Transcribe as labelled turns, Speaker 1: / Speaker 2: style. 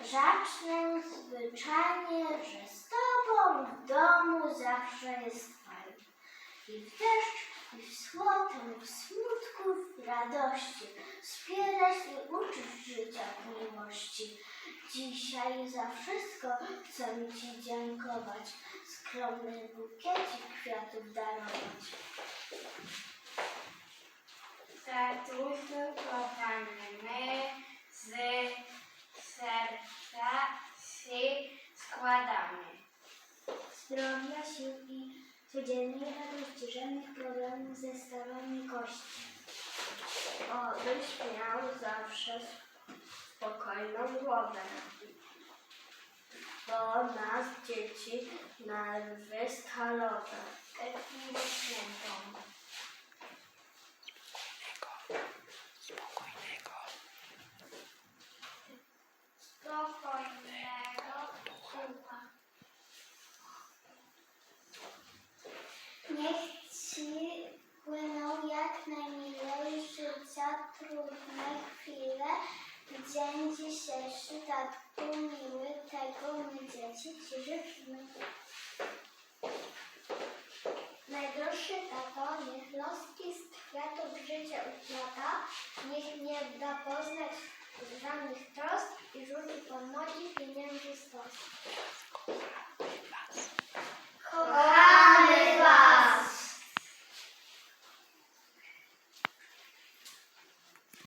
Speaker 1: zacznę zwyczajnie, że z tobą w domu zawsze jest fajnie. I w deszcz, i w słotem, w smutku, w radości. Wspierać i uczyć życia w miłości. Dzisiaj za wszystko chcę Ci dziękować. Skromny bukiecik kwiatów darować.
Speaker 2: Tatusiu, kochany, my z serca Ci składamy.
Speaker 1: Zdrowia, sił i codziennej radości, żadnych problemów ze stawami kości. Obyś miał zawsze spokojną głowę. Bo nas dzieci nerwy stalowe.
Speaker 2: Etnię świętą. Spokojnego
Speaker 1: Niech ci płyną jak najmilej życia trudne chwile. Dzień dzisiejszy, tatku miły, tego my dzieci ci życzymy. Najdroższy tato, niech loski z kwiatów życia uplata, niech nie da poznać żadnych trosk i rzuci po modzie pieniędzy stos.